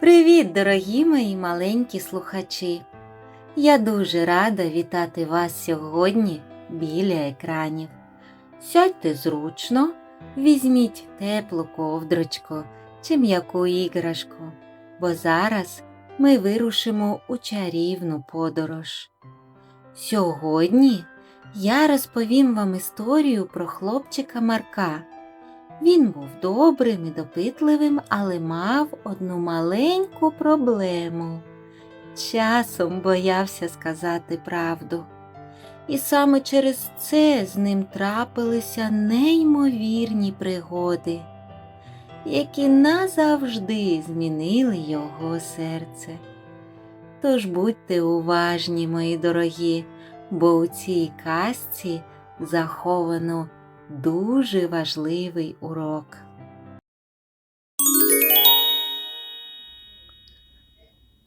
Привіт, дорогі мої маленькі слухачі! Я дуже рада вітати вас сьогодні біля екранів. Сядьте зручно, візьміть теплу ковдрочку чи м'яку іграшку, бо зараз ми вирушимо у чарівну подорож. Сьогодні я розповім вам історію про хлопчика Марка. Він був добрим і допитливим, але мав одну маленьку проблему. Часом боявся сказати правду. І саме через це з ним трапилися неймовірні пригоди, які назавжди змінили його серце. Тож будьте уважні, мої дорогі, бо у цій казці заховано дуже важливий урок.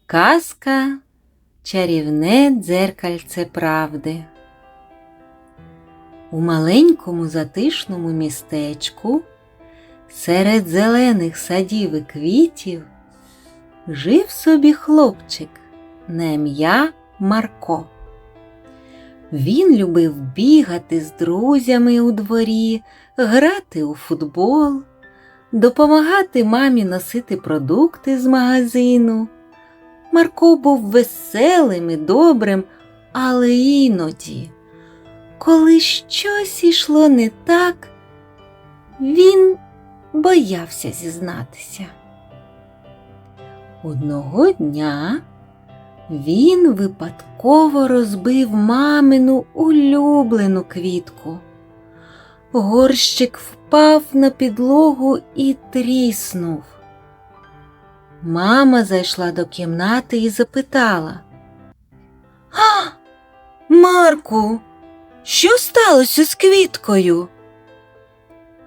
Казка Чарівне дзеркальце правди. У маленькому затишному містечку серед зелених садів і квітів жив собі хлопчик на ім'я Марко. Він любив бігати з друзями у дворі, грати у футбол, допомагати мамі носити продукти з магазину. Марко був веселим і добрим, але іноді, коли щось ішло не так, він боявся зізнатися. Одного дня він випадково розбив мамину улюблену квітку. Горщик впав на підлогу і тріснув. Мама зайшла до кімнати і запитала. А, Марку, що сталося з квіткою?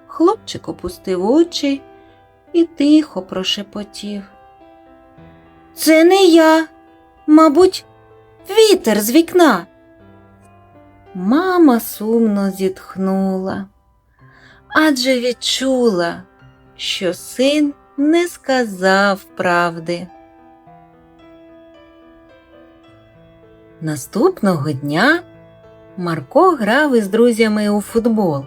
Хлопчик опустив очі і тихо прошепотів. Це не я. Мабуть, вітер з вікна. Мама сумно зітхнула, адже відчула, що син не сказав правди. Наступного дня Марко грав із друзями у футбол.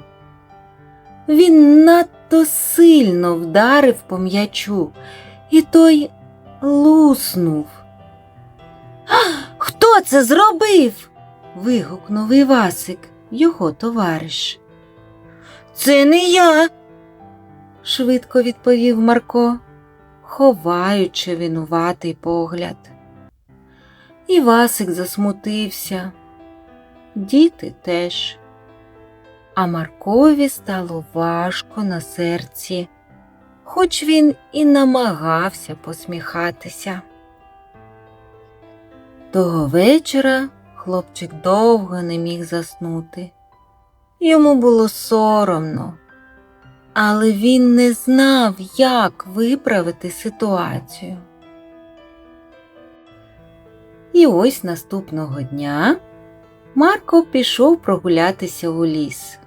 Він надто сильно вдарив по м'ячу, і той луснув. Хто це зробив? вигукнув Івасик, його товариш. Це не я, швидко відповів Марко, ховаючи винуватий погляд. Івасик засмутився. Діти теж. А Маркові стало важко на серці, хоч він і намагався посміхатися. Того вечора хлопчик довго не міг заснути. Йому було соромно, але він не знав, як виправити ситуацію. І ось наступного дня Марко пішов прогулятися у ліс,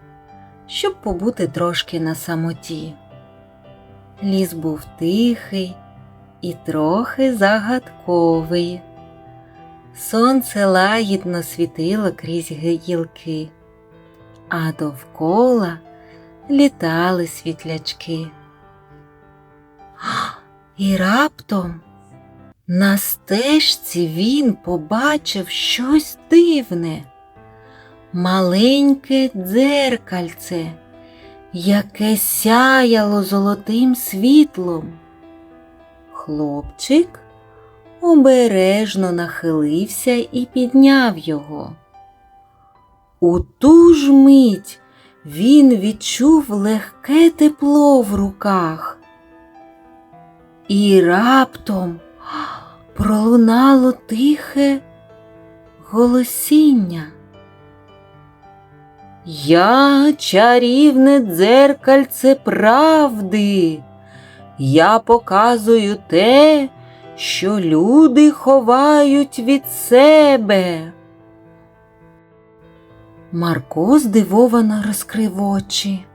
щоб побути трошки на самоті. Ліс був тихий і трохи загадковий. Сонце лагідно світило крізь гілки, а довкола літали світлячки. І раптом на стежці він побачив щось дивне, маленьке дзеркальце, яке сяяло золотим світлом. Хлопчик обережно нахилився і підняв його. У ту ж мить він відчув легке тепло в руках. І раптом пролунало тихе голосіння. Я чарівне дзеркальце правди. Я показую те, що люди ховають від себе. Марко здивовано розкрив очі.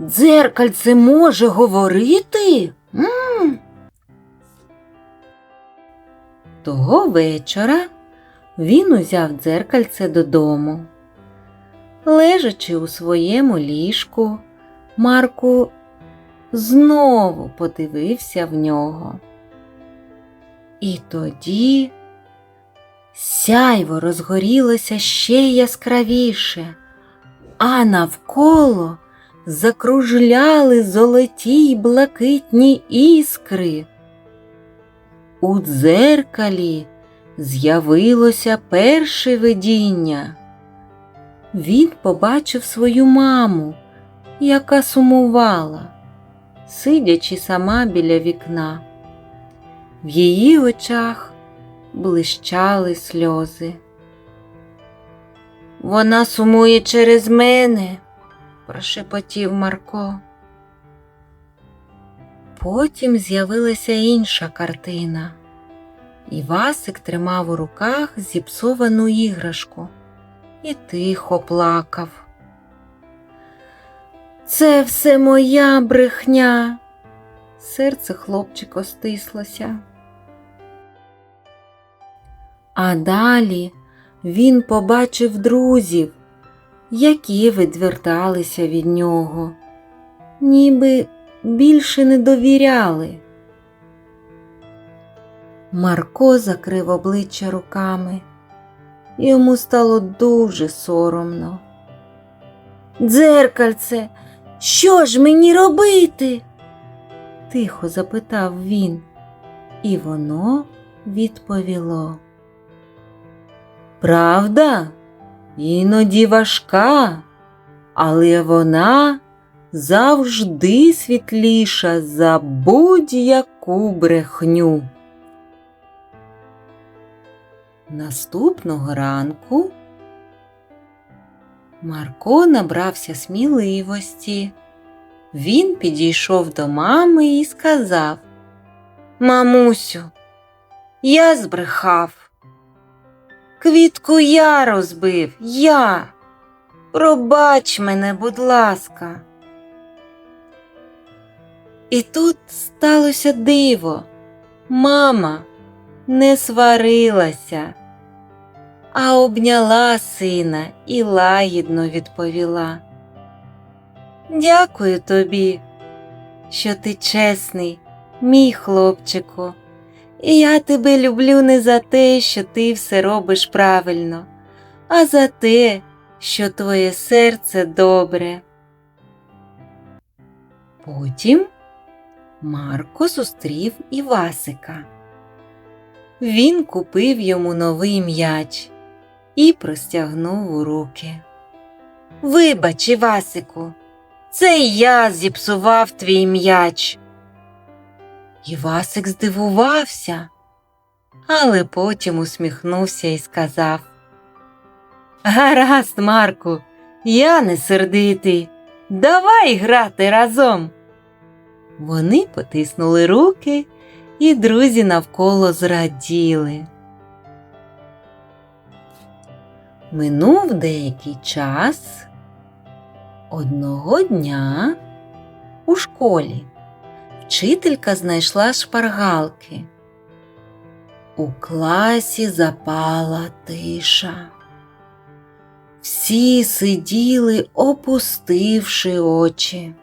Дзеркальце може говорити? М? Того вечора він узяв дзеркальце додому. Лежачи у своєму ліжку, Марку знову подивився в нього. І тоді сяйво розгорілося ще яскравіше, а навколо закружляли золоті й блакитні іскри. У дзеркалі з'явилося перше видіння. Він побачив свою маму, яка сумувала, сидячи сама біля вікна. В її очах блищали сльози. Вона сумує через мене, прошепотів Марко. Потім з'явилася інша картина. Івасик тримав у руках зіпсовану іграшку і тихо плакав. Це все моя брехня. Серце хлопчика стислося. А далі він побачив друзів, які відверталися від нього, ніби більше не довіряли. Марко закрив обличчя руками. Йому стало дуже соромно. Дзеркальце, що ж мені робити? тихо запитав він, і воно відповіло. Правда, іноді важка, але вона завжди світліша за будь-яку брехню. Наступного ранку Марко набрався сміливості. Він підійшов до мами і сказав Мамусю, я збрехав. Квітку я розбив, я. Пробач мене, будь ласка. І тут сталося диво. Мама не сварилася, а обняла сина і лагідно відповіла. Дякую тобі, що ти чесний, мій хлопчику, і я тебе люблю не за те, що ти все робиш правильно, а за те, що твоє серце добре. Потім Марко зустрів Івасика. Він купив йому новий м'яч і простягнув у руки. Вибач, Івасику, це я зіпсував твій м'яч. Івасик здивувався, але потім усміхнувся і сказав Гаразд, Марку, я не сердитий. Давай грати разом. Вони потиснули руки, і друзі навколо зраділи. Минув деякий час. Одного дня у школі вчителька знайшла шпаргалки. У класі запала тиша. Всі сиділи, опустивши очі.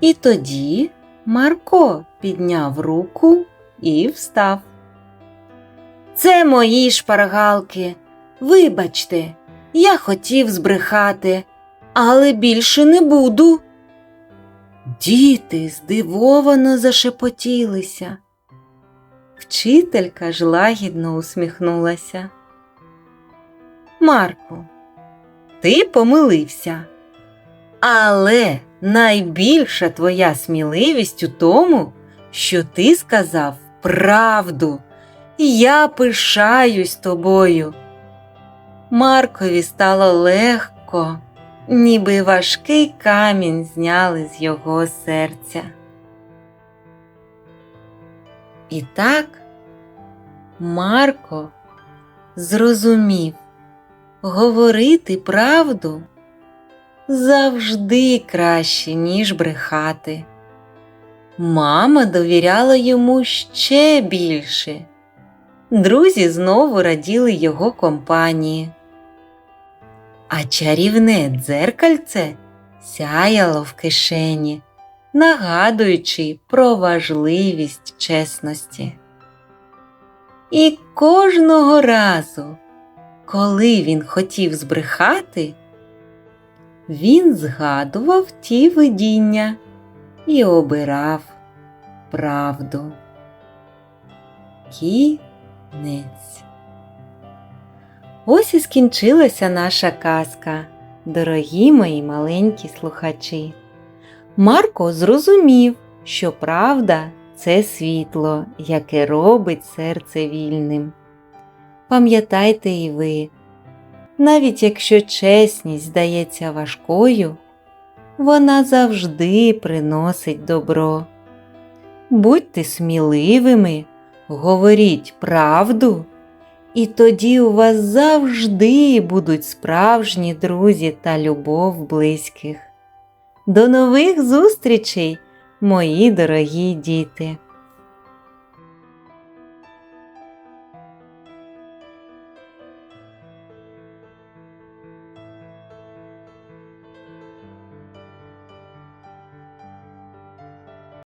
І тоді Марко підняв руку і встав. Це мої шпаргалки. Вибачте, я хотів збрехати, але більше не буду. Діти здивовано зашепотілися. Вчителька ж лагідно усміхнулася. Марку, ти помилився, але найбільша твоя сміливість у тому, що ти сказав правду. Я пишаюсь тобою. Маркові стало легко, ніби важкий камінь зняли з його серця. І так Марко зрозумів, говорити правду завжди краще, ніж брехати. Мама довіряла йому ще більше, друзі знову раділи його компанії. А чарівне дзеркальце сяяло в кишені, нагадуючи про важливість чесності. І кожного разу, коли він хотів збрехати, він згадував ті видіння і обирав правду. Кінець. Ось і скінчилася наша казка, дорогі мої маленькі слухачі. Марко зрозумів, що правда це світло, яке робить серце вільним. Пам'ятайте і ви, навіть якщо чесність здається важкою, вона завжди приносить добро. Будьте сміливими, говоріть правду, і тоді у вас завжди будуть справжні друзі та любов близьких. До нових зустрічей, мої дорогі діти!